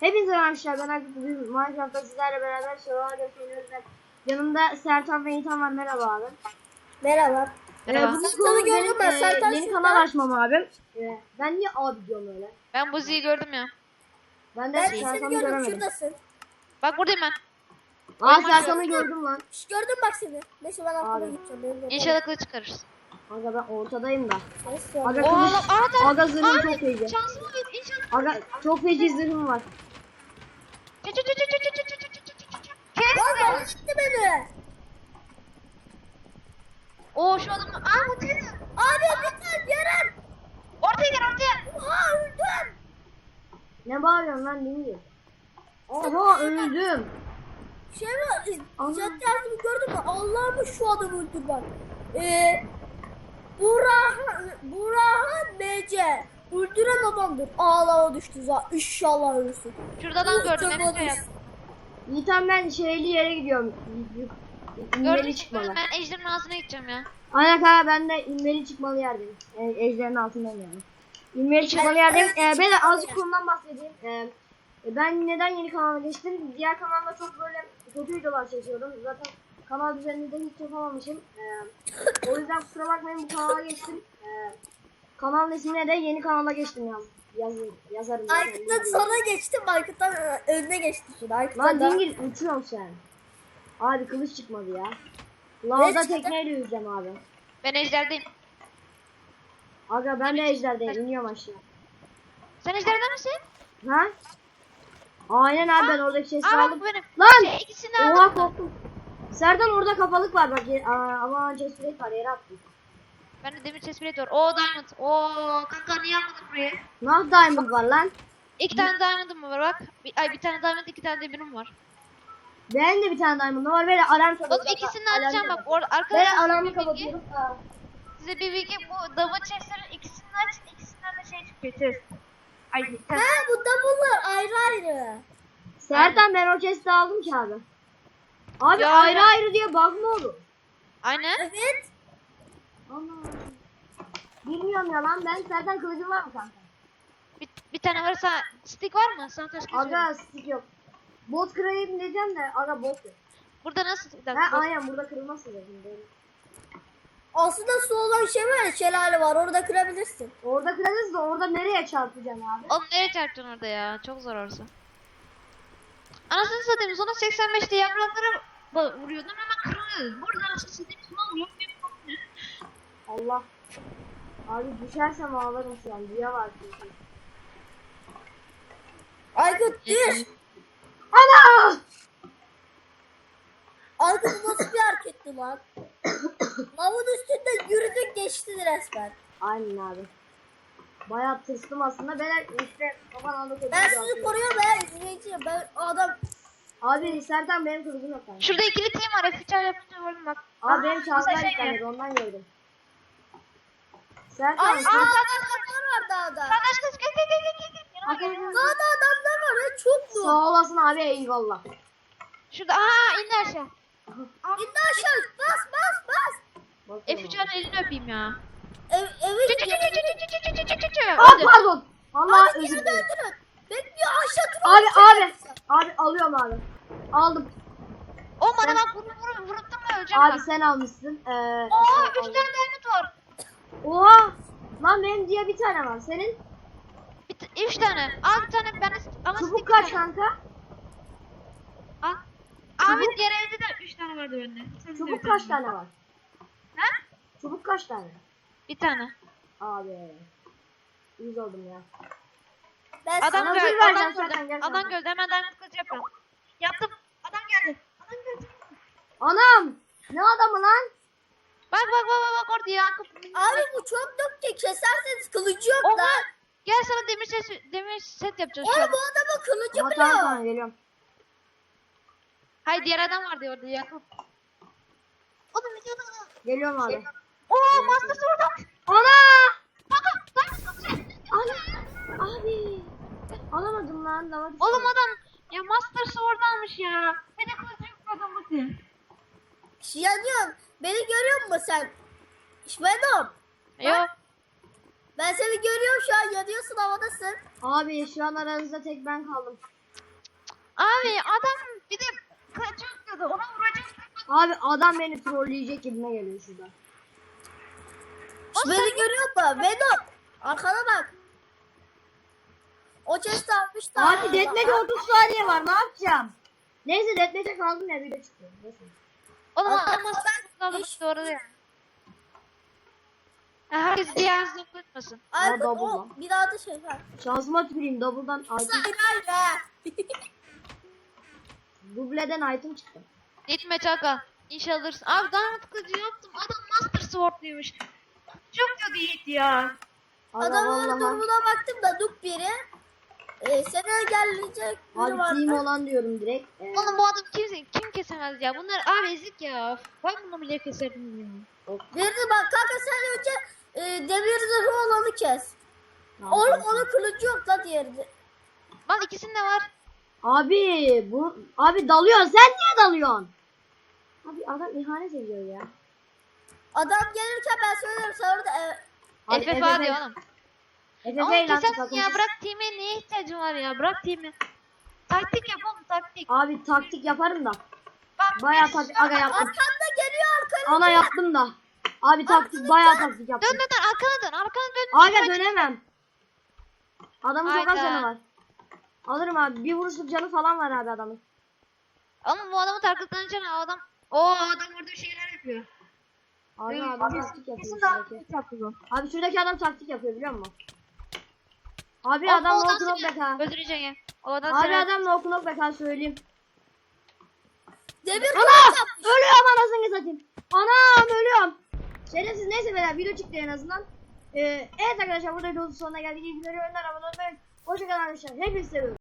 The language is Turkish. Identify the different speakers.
Speaker 1: Hepinize arkadaşlar ben Akif bugün Minecraft'ta sizlerle beraber survival yapıyoruz yanımda Sertan ve İlhan var merhaba abi.
Speaker 2: Merhaba.
Speaker 3: Merhaba.
Speaker 1: Ee, bugün
Speaker 2: Sertan'ı
Speaker 1: konumuz
Speaker 2: gördüm
Speaker 1: benim,
Speaker 2: ben,
Speaker 1: e,
Speaker 2: Sertan
Speaker 1: yeni
Speaker 2: şurada.
Speaker 1: kanal açmam abim. Ee, ben niye abi diyorum öyle?
Speaker 3: Ben Buzi'yi gördüm ya.
Speaker 1: Ben de
Speaker 2: Ben seni
Speaker 1: Sertan'ı
Speaker 2: gördüm
Speaker 1: göremedim.
Speaker 2: şuradasın.
Speaker 3: Bak buradayım ben.
Speaker 1: Aa Sertan'ı gördüm lan.
Speaker 2: Şş, gördüm bak seni. Neyse ben arkama
Speaker 1: Abi.
Speaker 2: gideceğim. Benim de
Speaker 3: İnşallah kılıç çıkarırız.
Speaker 1: Aga ben ortadayım da.
Speaker 2: Neyse.
Speaker 1: Aga
Speaker 3: Oha
Speaker 1: kılıç.
Speaker 3: lan aa da.
Speaker 1: Aga zırhım çok.
Speaker 3: Şansıma git inşallah.
Speaker 1: Aga çok feci zırhım var.
Speaker 2: Gitti beni.
Speaker 3: Oo şu adam. Aa bu değil.
Speaker 2: Abi lütfen yarın.
Speaker 3: Ortaya gel ortaya.
Speaker 2: Aa öldüm.
Speaker 1: Ne bağırıyorsun lan dinliyor. Oha öldüm.
Speaker 2: Şey mi? Jet yardımı gördün mü? Allah'ım şu adamı öldür bak. Ee, Burhan, Burhan MC. Öldüren adamdır. Ağlama düştü zaten. İnşallah ölürsün.
Speaker 3: Şurada adam gördüm.
Speaker 2: Çok
Speaker 3: Ben şey yap.
Speaker 2: ölürsün.
Speaker 1: Yiğitan ben şeyli yere gidiyorum.
Speaker 3: Gördüm
Speaker 1: İnmeli
Speaker 3: çıkmadı.
Speaker 1: çıkmalı.
Speaker 3: Ben ejderin ağzına gideceğim ya.
Speaker 1: Aynen kanka ben de inmeli çıkmalı yerdeyim. E, ejderin altındayım yani. İnmeli çıkmalı yerdeyim. E, ben de azıcık konudan bahsedeyim. E, e, ben neden yeni kanala geçtim? Diğer kanalda çok böyle kötü videolar çekiyordum. Zaten kanal düzeninde hiç yapamamışım. E, o yüzden kusura bakmayın bu kanala geçtim. E, kanalın ismine de yeni kanala geçtim yaz, yaz, yazarım.
Speaker 2: Aykut'tan sana geçtim. Aykut'tan e, önüne geçti şimdi.
Speaker 1: Lan
Speaker 2: Aykut'tan da.
Speaker 1: dingil uçuyorsun sen. Abi kılıç çıkmadı ya. Lavda
Speaker 2: çıktı?
Speaker 1: tekneyle yüzeceğim abi.
Speaker 3: Ben ejderdeyim.
Speaker 1: Aga ben de ejderdeyim iniyorum aşağı.
Speaker 3: Sen ejderde misin?
Speaker 1: Ha? Aynen abi ben oradaki chest'i
Speaker 3: Aa
Speaker 1: aldım.
Speaker 3: bu benim.
Speaker 1: Lan!
Speaker 3: Şey, ikisini
Speaker 1: Oha
Speaker 3: aldım.
Speaker 1: korktum. Serdan orada kafalık var bak. Aa, ama plate var yere attım.
Speaker 3: Ben de demir chestplate var. Oo diamond. Oo kanka niye almadın buraya?
Speaker 1: Nah diamond var lan.
Speaker 3: İki tane diamond'ım var bak. Bir, ay bir tane diamond iki tane demirim var.
Speaker 1: Benim de bir tane diamond var. Böyle alarm çalıyor.
Speaker 3: Oğlum ikisini açacağım bak.
Speaker 1: çalıyor.
Speaker 3: Orada
Speaker 1: Böyle
Speaker 3: arkadaşlar
Speaker 1: alarmı. Aa.
Speaker 3: size bir bilgi bu double chestlerin ikisini aç ikisinden de şey çıkıyor chest. Ay
Speaker 2: Ha bu double'lar ayrı ayrı.
Speaker 1: Serdan ben o chest'i aldım ki abi. Abi
Speaker 3: Ya.
Speaker 1: ayrı ayrı diye bug mı olur?
Speaker 3: Aynen.
Speaker 2: Evet.
Speaker 1: Ana. Bilmiyorum ya lan ben Serdan kılıcım var mı kanka?
Speaker 3: Bir, bir tane varsa stick var mı? Sana taş.
Speaker 1: Aga stick yok. Bot kırayım diyeceğim de aga bot yok.
Speaker 3: Burada nasıl? Bir dakika,
Speaker 1: Ha
Speaker 3: bak.
Speaker 1: aynen burada kırılmaz. Benim.
Speaker 2: Aslında su olan şey var ya şelale var orada kırabilirsin.
Speaker 1: Orada kırarız da orada nereye çarpacaksın abi?
Speaker 3: Oğlum nereye çarptın orada ya? Çok zor orası. Anasını satayım sonra 85'te yapraklara ba- vuruyordum hemen kırılıyordu. Burada anasını satayım tamam yok benim.
Speaker 1: Allah. Abi düşersem ağlarım şu an. Rüya var çünkü.
Speaker 2: Aykut düş.
Speaker 1: Ana!
Speaker 2: Aykut nasıl bir hareketti lan? Lavın üstünde yürüdük geçti resmen.
Speaker 1: Aynen abi. Bayağı tırstım aslında. Ben işte kafan anda kötü
Speaker 2: Ben
Speaker 1: bir
Speaker 2: sizi koruyorum ben izleyiciyim. Ben adam
Speaker 1: Abi Sertan benim kılıcım yok.
Speaker 3: Şurada ikili team var. F3 yapınca bak.
Speaker 1: Abi benim çarpılar
Speaker 3: şey
Speaker 1: yüklenmedi
Speaker 3: ya.
Speaker 1: ondan gördüm. Gel
Speaker 2: Ay kanka. adamlar var dağda.
Speaker 3: Kardeş kız gel gel gel gel. gel. Yanıma gel.
Speaker 1: yanıma.
Speaker 2: Dağda adamlar var ya çok mu?
Speaker 1: Sağ olasın abi eyvallah.
Speaker 3: Şurada aha indi aşağı.
Speaker 2: İndi aşağı bas bas bas.
Speaker 3: F3'ün elini öpeyim ya.
Speaker 2: Ev,
Speaker 3: Çı çı çı çı çı çı çı çı çı çı çı.
Speaker 1: Aa pardon. Allah
Speaker 2: Abi
Speaker 1: özür dilerim.
Speaker 2: döndürün. Bekliyor aşağı
Speaker 1: tur.
Speaker 2: Abi
Speaker 1: abi. Abi alıyorum abi. Aldım.
Speaker 3: O bana bak vurup vurup vurup durma öleceğim
Speaker 1: Abi
Speaker 3: bak.
Speaker 1: sen almışsın. Ee,
Speaker 3: Oo
Speaker 1: sen üç
Speaker 3: tane diamond var.
Speaker 1: Oha. Lan benim diye bir tane var. Senin
Speaker 3: Bir üç tane. Al bir tane ben ama
Speaker 1: çubuk kaç
Speaker 3: tane.
Speaker 1: kanka?
Speaker 3: Al. Abi diğer evde de üç tane vardı bende. Sen
Speaker 1: Çubuk kaç tane var?
Speaker 3: Ha?
Speaker 1: Çubuk kaç tane?
Speaker 3: Bir tane.
Speaker 1: Abi. Yüz oldum ya.
Speaker 2: Ben
Speaker 3: Adam
Speaker 1: sana zırh
Speaker 3: Adam gördü. Adam gördü. Hemen diamond kılıcı yapıyorum. Yaptım. Adam geldi. Adam geldi.
Speaker 1: Anam. Ne adamı lan?
Speaker 3: Bak bak bak Yakup.
Speaker 2: Abi bu çok dökçe keserseniz kılıcı yok
Speaker 3: Oha.
Speaker 2: lan.
Speaker 3: Gel sana demir set, demir set yapacağız şu
Speaker 2: Oğlum
Speaker 3: an.
Speaker 2: bu adamın kılıcı
Speaker 1: Ama
Speaker 2: bile
Speaker 1: tamam
Speaker 2: yok.
Speaker 1: tamam geliyorum.
Speaker 3: Hayır diğer adam vardı orada Yakup. Oğlum ne diyorsun?
Speaker 1: Geliyorum abi.
Speaker 3: Oo Master Sword.
Speaker 1: Ana!
Speaker 3: Bak bak.
Speaker 1: Ana! Abi. Alamadım lan. Düştü.
Speaker 3: Oğlum adam ya Master Sword almış ya. Bir de kılıcı yok adam bakıyor.
Speaker 2: Yanıyorum. Beni görüyor musun sen? Venom.
Speaker 3: Yok.
Speaker 2: Ben seni görüyorum şu an yanıyorsun havadasın.
Speaker 1: Abi şu an aranızda tek ben kaldım.
Speaker 3: Abi adam bir de kaçak dedi. Ona vuracak.
Speaker 1: Abi adam beni trolleyecek gibime geliyor şurada.
Speaker 2: Beni görüyor mu? Venom. Arkana bak. O chest almış da.
Speaker 1: Abi deathmatch 30 saniye var ne yapacağım? Neyse deathmatch'e kaldım ya video çıktı. Neyse.
Speaker 3: Oğlum
Speaker 2: Adam-
Speaker 3: ama sen kalmış doğru ya. Ya Herkes diğer zıp etmesin.
Speaker 2: Ay,
Speaker 1: Ha, double
Speaker 2: o,
Speaker 1: lan.
Speaker 2: bir daha da şey var.
Speaker 1: Şansıma tüküreyim double'dan item.
Speaker 2: Hayır ha.
Speaker 1: Dubleden item çıktı.
Speaker 3: Gitme çaka. İnşallah alırsın. Abi daha mantıklı yaptım. Adam Master Sword'luymuş. Çok kötü Yiğit ya.
Speaker 1: Adam
Speaker 2: Adamın
Speaker 1: vallahi.
Speaker 2: durumuna baktım da duk biri. Ee, seni engelleyecek biri
Speaker 1: Abi
Speaker 2: vardı.
Speaker 1: team olan diyorum direkt. Ee,
Speaker 3: Oğlum bu adam kimse kim kesemez ya. Bunlar abi ezik ya. Ben bunu bile keserdim ya.
Speaker 2: Birini bak kanka sen önce e, demir zırhı olanı kes. Oğlum onun kılıcı yok la diğeri. de.
Speaker 3: Lan ikisinde var.
Speaker 1: Abi bu abi dalıyorsun sen niye dalıyorsun? Abi adam ihanet ediyor ya.
Speaker 2: Adam gelirken ben söylerim sonra da e,
Speaker 1: Abi
Speaker 3: FF
Speaker 1: FF
Speaker 3: diyor oğlum.
Speaker 1: FF
Speaker 3: Oğlum
Speaker 1: lan takım.
Speaker 3: ya. Bırak team'e neye ihtiyacın var ya. Bırak team'i. Taktik yap oğlum taktik.
Speaker 1: Abi taktik yaparım da.
Speaker 3: Bak
Speaker 1: Bayağı taktik aga yaptım.
Speaker 2: arkanda geliyor.
Speaker 1: Ana yaptım da. Abi taktik bayağı taktik
Speaker 3: Dön
Speaker 1: yaptım.
Speaker 3: dön dön arkana dön. Arkana dön.
Speaker 1: Aga dönemem. Adamın çok az
Speaker 3: Hayda.
Speaker 1: canı var. Alırım abi. Bir vuruşluk canı falan var abi adamın.
Speaker 3: Oğlum bu adamı tarkıtlanacaksın o adam. O adam orada bir şeyler yapıyor.
Speaker 1: Abi
Speaker 3: Abi,
Speaker 1: adam taktik yapıyor şuradaki. Abi şuradaki adam taktik yapıyor biliyor musun? Abi adam no knock back ha.
Speaker 3: Öldüreceksin ya. O adam
Speaker 1: Abi
Speaker 3: seni-
Speaker 1: adam no knock back ha söyleyeyim.
Speaker 2: Demir
Speaker 1: Ana! Ölüyorum anasını satayım. Anam ölüyorum. Şerefsiz neyse beyler video çıktı en azından. Ee, evet arkadaşlar burada videonun sonuna geldik. İyi günler, oyunlar, abone olmayı. Hoşçakalın arkadaşlar. Hepinizi seviyorum.